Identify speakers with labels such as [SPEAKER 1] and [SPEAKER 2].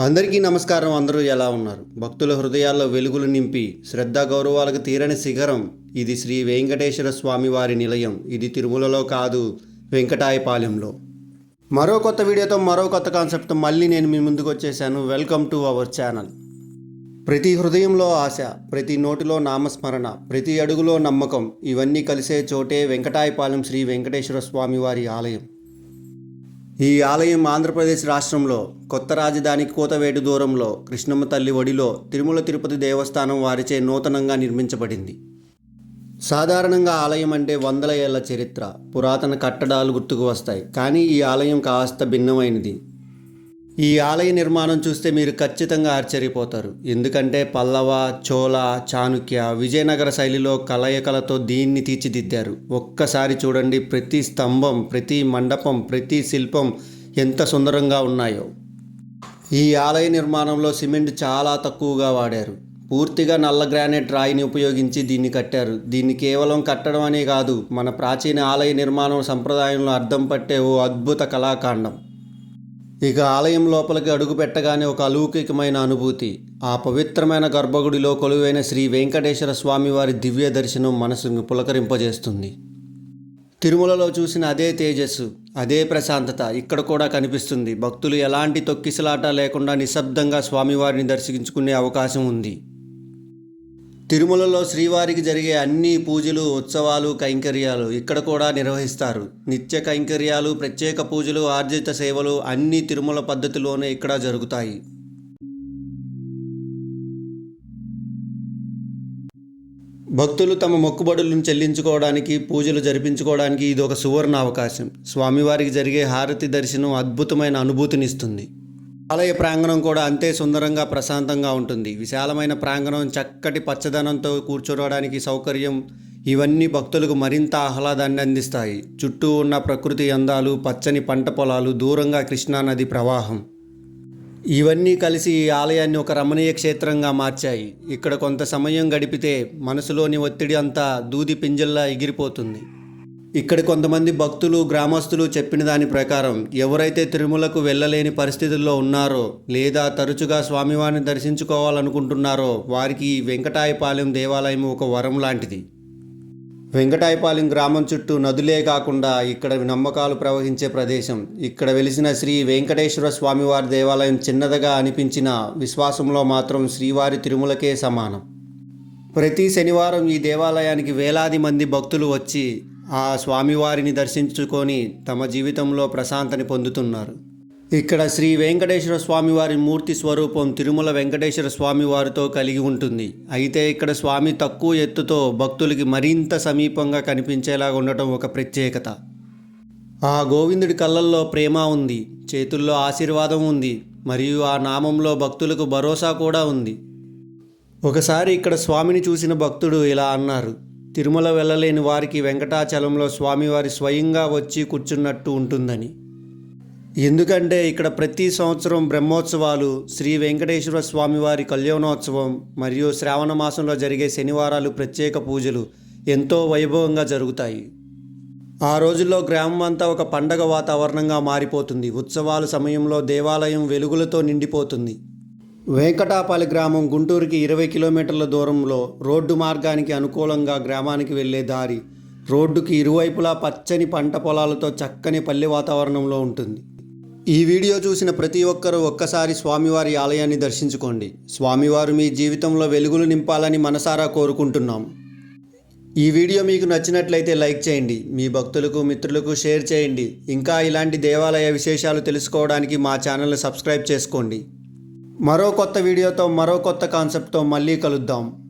[SPEAKER 1] అందరికీ నమస్కారం. అందరూ ఎలా ఉన్నారు? భక్తుల హృదయాల్లో వెలుగులు నింపి శ్రద్ధా గౌరవాలకు తీరని శిఖరం. ఇది శ్రీ వెంకటేశ్వర స్వామి వారి నిలయం. ఇది తిరుమలలో కాదు వెంకటాయపాలెంలో. మరో కొత్త వీడియోతో మరో కొత్త కాన్సెప్ట్ మళ్ళీ నేను మీ ముందుకు వచ్చేసాను. Welcome to our channel. ప్రతి హృదయంలో ఆశ ప్రతి నోటిలో నామస్మరణ ప్రతి అడుగులో నమ్మకం ఇవన్నీ కలిసే చోటే వెంకటాయపాలెం శ్రీ వెంకటేశ్వర స్వామి వారి ఆలయం. ఈ ఆలయం ఆంధ్రప్రదేశ్ రాష్ట్రంలో కొత్త రాజధాని కోతవేటు దూరంలో కృష్ణమ్మ తల్లి ఒడిలో తిరుమల తిరుపతి దేవస్థానం వారిచే నూతనంగా నిర్మించబడింది. సాధారణంగా ఆలయం అంటే వందల ఏళ్ళ చరిత్ర పురాతన కట్టడాలు గుర్తుకు వస్తాయి. కానీ ఈ ఆలయం కాస్త భిన్నమైనది. ఈ ఆలయ నిర్మాణం చూస్తే మీరు ఖచ్చితంగా ఆశ్చర్యపోతారు. ఎందుకంటే పల్లవ చోళ చాణుక్య విజయనగర శైలిలో కలయికలతో దీన్ని తీర్చిదిద్దారు. ఒక్కసారి చూడండి ప్రతి స్తంభం ప్రతి మండపం ప్రతి శిల్పం ఎంత సుందరంగా ఉన్నాయో. ఈ ఆలయ నిర్మాణంలో సిమెంట్ చాలా తక్కువగా వాడారు. పూర్తిగా నల్ల గ్రానైట్ రాయిని ఉపయోగించి దీన్ని కట్టారు. దీన్ని కేవలం కట్టడం అనే కాదు మన ప్రాచీన ఆలయ నిర్మాణం సంప్రదాయంలో అర్థం పట్టే ఓ అద్భుత కళాఖండం ఇక ఆలయం లోపలికి అడుగు పెట్టగానే ఒక అలౌకికమైన అనుభూతి. ఆ పవిత్రమైన గర్భగుడిలో కొలువైన శ్రీ వెంకటేశ్వర స్వామివారి దివ్య దర్శనం మనసును పులకరింపజేస్తుంది. తిరుమలలో చూసిన అదే తేజస్సు అదే ప్రశాంతత ఇక్కడ కూడా కనిపిస్తుంది. భక్తులు ఎలాంటి తొక్కిసలాట లేకుండా నిశ్శబ్దంగా స్వామివారిని దర్శించుకునే అవకాశం ఉంది. తిరుమలలో శ్రీవారికి జరిగే అన్ని పూజలు ఉత్సవాలు కైంకర్యాలు ఇక్కడ కూడా నిర్వహిస్తారు. నిత్య కైంకర్యాలు ప్రత్యేక పూజలు ఆర్జిత సేవలు అన్ని తిరుమల పద్ధతిలోనే ఇక్కడ జరుగుతాయి. భక్తులు తమ మొక్కుబడులను చెల్లించుకోవడానికి పూజలు జరిపించుకోవడానికి ఇది ఒక సువర్ణ అవకాశం. స్వామివారికి జరిగే హారతి దర్శనం అద్భుతమైన అనుభూతినిస్తుంది. ఆలయ ప్రాంగణం కూడా అంతే సుందరంగా ప్రశాంతంగా ఉంటుంది. విశాలమైన ప్రాంగణం చక్కటి పచ్చదనంతో కూర్చోవడానికి సౌకర్యం ఇవన్నీ భక్తులకు మరింత ఆహ్లాదాన్ని అందిస్తాయి. చుట్టూ ఉన్న ప్రకృతి అందాలు పచ్చని పంట పొలాలు దూరంగా కృష్ణానది ప్రవాహం. ఇవన్నీ కలిసి ఈ ఆలయాన్ని ఒక రమణీయ క్షేత్రంగా మార్చాయి. ఇక్కడ కొంత సమయం గడిపితే మనసులోని ఒత్తిడి అంతా దూది పింజల్లా ఎగిరిపోతుంది. ఇక్కడ కొంతమంది భక్తులు గ్రామస్తులు చెప్పిన దాని ప్రకారం ఎవరైతే తిరుమలకు వెళ్ళలేని పరిస్థితుల్లో ఉన్నారో లేదా తరచుగా స్వామివారిని దర్శించుకోవాలనుకుంటున్నారో వారికి ఈ వెంకటాయపాలెం దేవాలయం ఒక వరం లాంటిది. వెంకటాయపాలెం గ్రామం చుట్టూ నదులే కాకుండా ఇక్కడ నమ్మకాలు ప్రవహించే ప్రదేశం. ఇక్కడ వెలిసిన శ్రీ వెంకటేశ్వర స్వామివారి దేవాలయం చిన్నదిగా అనిపించిన విశ్వాసంలో మాత్రం శ్రీవారి తిరుమలకే సమానం. ప్రతి శనివారం ఈ దేవాలయానికి వేలాది మంది భక్తులు వచ్చి ఆ స్వామివారిని దర్శించుకొని తమ జీవితంలో ప్రశాంతని పొందుతున్నారు. ఇక్కడ శ్రీ వెంకటేశ్వర స్వామివారి మూర్తి స్వరూపం తిరుమల వెంకటేశ్వర స్వామి వారితో కలిగి ఉంటుంది. అయితే ఇక్కడ స్వామి తక్కువ ఎత్తుతో భక్తులకి మరింత సమీపంగా కనిపించేలా ఉండటం ఒక ప్రత్యేకత. ఆ గోవిందుడి కళ్ళల్లో ప్రేమ ఉంది చేతుల్లో ఆశీర్వాదం ఉంది మరియు ఆ నామంలో భక్తులకు భరోసా కూడా ఉంది. ఒకసారి ఇక్కడ స్వామిని చూసిన భక్తుడు ఇలా అన్నారు తిరుమల వెళ్ళలేని వారికి వెంకటాచలంలో స్వామివారి స్వయంగా వచ్చి కూర్చున్నట్టు ఉంటుందని. ఎందుకంటే ఇక్కడ ప్రతి సంవత్సరం బ్రహ్మోత్సవాలు శ్రీ వెంకటేశ్వర స్వామివారి కళ్యాణోత్సవం మరియు శ్రావణ మాసంలో జరిగే శనివారాలు ప్రత్యేక పూజలు ఎంతో వైభవంగా జరుగుతాయి. ఆ రోజుల్లో గ్రామం అంతా ఒక పండగ వాతావరణంగా మారిపోతుంది. ఉత్సవాల సమయంలో దేవాలయం వెలుగులతో నిండిపోతుంది. వెంకటాపల్లి గ్రామం గుంటూరుకి ఇరవై కిలోమీటర్ల దూరంలో రోడ్డు మార్గానికి అనుకూలంగా గ్రామానికి వెళ్ళే దారి రోడ్డుకి ఇరువైపులా పచ్చని పంట పొలాలతో చక్కని పల్లె వాతావరణంలో ఉంటుంది. ఈ వీడియో చూసిన ప్రతి ఒక్కరూ ఒక్కసారి స్వామివారి ఆలయాన్ని దర్శించుకోండి. స్వామివారు మీ జీవితంలో వెలుగులు నింపాలని మనసారా కోరుకుంటున్నాం. ఈ వీడియో మీకు నచ్చినట్లయితే లైక్ చేయండి. మీ భక్తులకు మిత్రులకు షేర్ చేయండి. ఇంకా ఇలాంటి దేవాలయ విశేషాలు తెలుసుకోవడానికి మా ఛానల్ సబ్స్క్రైబ్ చేసుకోండి. మరో కొత్త వీడియోతో మరో కొత్త కాన్సెప్ట్తో మళ్ళీ కలుద్దాం.